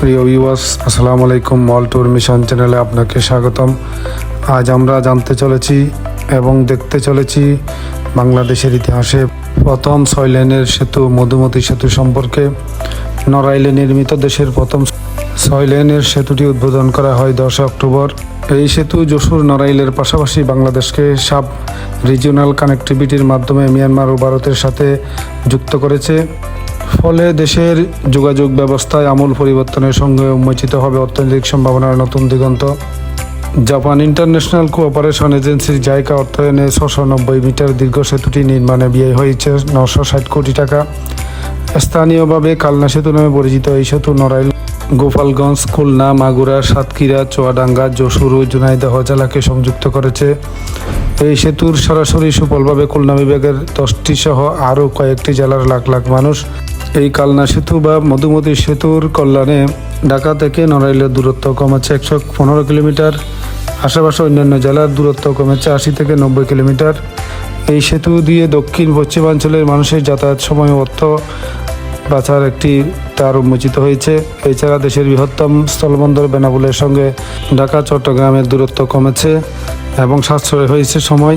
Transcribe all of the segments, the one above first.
প্রিয় ভিউয়ার্স আসসালামু আলাইকুম মল ট্যুর মিশন চ্যানেলে আপনাকে স্বাগতম। আজ আমরা জানতে চলেছি এবং দেখতে চলেছি বাংলাদেশের ইতিহাসে প্রথম ছয় লেনের সেতু, মধুমতি সেতু সম্পর্কে। নড়াইলে নির্মিত দেশের প্রথম ছয় লেনের সেতুটি উদ্বোধন করা হয় দশ অক্টোবর। এই সেতু যশোর নড়াইলের পাশাপাশি বাংলাদেশকে সাব রিজিওনাল কানেক্টিভিটির মাধ্যমে মিয়ানমার ও ভারতের সাথে যুক্ত করেছে। ফলে দেশের যোগাযোগ ব্যবস্থায় আমূল পরিবর্তনের সঙ্গে উন্মোচিত হবে অর্থনৈতিক সম্ভাবনার নতুন দিগন্ত। জাপান ইন্টারন্যাশনাল কোঅপারেশন এজেন্সির জায়গা অর্থায়নে ছশো নব্বই মিটার দীর্ঘ সেতুটি নির্মাণে ব্যয় হয়েছে নশো ষাট কোটি টাকা। স্থানীয়ভাবে কালনা সেতু নামে পরিচিত এই সেতু নড়াইল, গোপালগঞ্জ, খুলনা, মাগুরা, সাতক্ষীরা, চোয়াডাঙ্গা, যশোর ও জুনাইদহ জেলাকে সংযুক্ত করেছে। এই সেতুর সরাসরি সুফলভাবে খুলনা বিভাগের দশটি সহ আরও কয়েকটি জেলার লাখ লাখ মানুষ এই কালনা সেতু বা মধুমতি সেতুর কল্যাণে ঢাকা থেকে নড়াইলের দূরত্ব কমেছে একশো পনেরো কিলোমিটার। আশেপাশে অন্যান্য জেলার দূরত্ব কমেছে আশি থেকে নব্বই কিলোমিটার। এই সেতু দিয়ে দক্ষিণ পশ্চিমাঞ্চলের মানুষের যাতায়াত সময় অর্থ বাছার একটি তার উন্মোচিত হয়েছে। এছাড়া দেশের বৃহত্তম স্থলবন্দর বেনাবুলের সঙ্গে ঢাকা চট্টগ্রামের দূরত্ব কমেছে এবং সাশ্রয় হয়েছে সময়।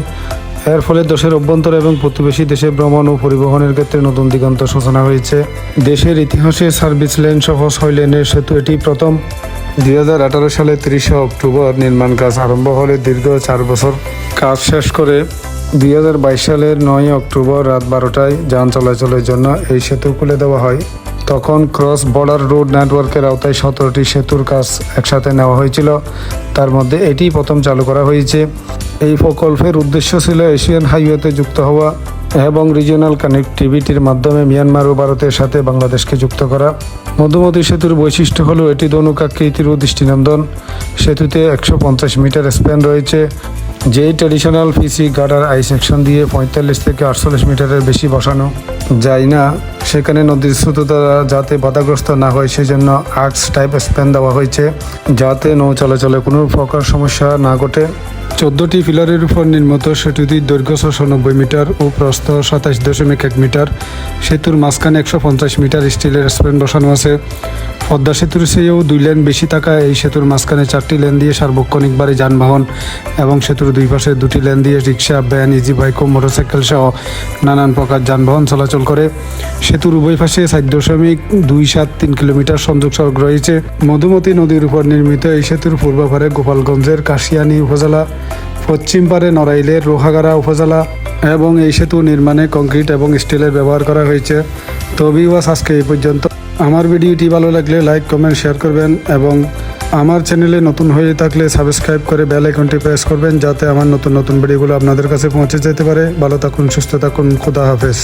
এর ফলে দেশের অভ্যন্তর এবং প্রতিবেশী দেশে ভ্রমণ ও পরিবহনের ক্ষেত্রে নতুন দিগন্ত সূচনা হয়েছে। দেশের ইতিহাসে সার্ভিস লেন সহ ছয় লেনের সেতু এটি প্রথম। দুই হাজার আঠারো সালে তিরিশে অক্টোবর নির্মাণ কাজ আরম্ভ হলে দীর্ঘ চার বছর কাজ শেষ করে দুই হাজার বাইশ সালের নয় অক্টোবর রাত বারোটায় যান চলাচলের জন্য এই সেতু খুলে দেওয়া হয়। তখন ক্রস বর্ডার রোড নেটওয়ার্কের আওতায় সতেরোটি সেতুর কাজ একসাথে নেওয়া হয়েছিল। তার মধ্যে এটি প্রথম চালু করা হয়েছে। এই প্রকল্পের উদ্দেশ্য ছিল এশিয়ান হাইওয়েতে যুক্ত হওয়া এবং রিজিওনাল কানেক্টিভিটির মাধ্যমে মিয়ানমার ও ভারতের সাথে বাংলাদেশকে যুক্ত করা। মধুমতি সেতুর বৈশিষ্ট্য হল এটি দনুকাকৃতির ও দৃষ্টিনন্দন। সেতুতে একশো পঞ্চাশ মিটার স্প্যান রয়েছে। যেই traditional PC girder I section দিয়ে পঁয়তাল্লিশ থেকে আটচল্লিশ মিটারের বেশি বসানো যায় না। সেখানে নদীর স্রোততা যাতে বাধাগ্রস্ত না হয়, সেজন্য আর্কস টাইপ স্প্যান দেওয়া হয়েছে, যাতে নৌ চলাচলে কোনো প্রকার সমস্যা না ঘটে। চোদ্দটি পিলারের উপর নির্মিত সেতুটির দৈর্ঘ্য ছশো নব্বই মিটার ও প্রস্থ সাতাশ দশমিক এক মিটার। সেতুর মাঝখানে একশো পঞ্চাশ মিটার স্টিলের স্প্যান বসানো আছে। পদ্মা সেতুর চেয়েও দুই লেন বেশি থাকায় এই সেতুর মাঝখানে চারটি লেন দিয়ে সার্বক্ষণিকবারে যানবাহন এবং সেতুর দুই পাশে দুটি লেন দিয়ে রিক্সা, ভ্যান ইজি বাইক ও মোটরসাইকেল সহ নানান প্রকার যানবাহন চলাচল করে। সেতুর উভয় পাশে সাত দশমিক দুই সাত তিন কিলোমিটার সংযোগ সড়ক রয়েছে। মধুমতি নদীর উপর নির্মিত এই সেতুর পূর্ব পারে গোপালগঞ্জের কাশিয়ানী উপজেলা, পশ্চিম পারে নড়াইলের রোহাগাড়া উপজেলা এবং এই সেতু নির্মাণে কংক্রিট এবং স্টিলের ব্যবহার করা হয়েছে। তো বিওয়াস আজকে এই পর্যন্ত। আমার ভিডিওটি ভালো লাগলে লাইক কমেন্ট শেয়ার করবেন এবং আমার চ্যানেলে নতুন হয়ে থাকলে সাবস্ক্রাইব করে বেল আইকনটি প্রেস করবেন যাতে আমার নতুন নতুন ভিডিওগুলো আপনাদের কাছে পৌঁছে যেতে পারে। ভালো থাকুন, সুস্থ থাকুন, খুদা হাফেজ।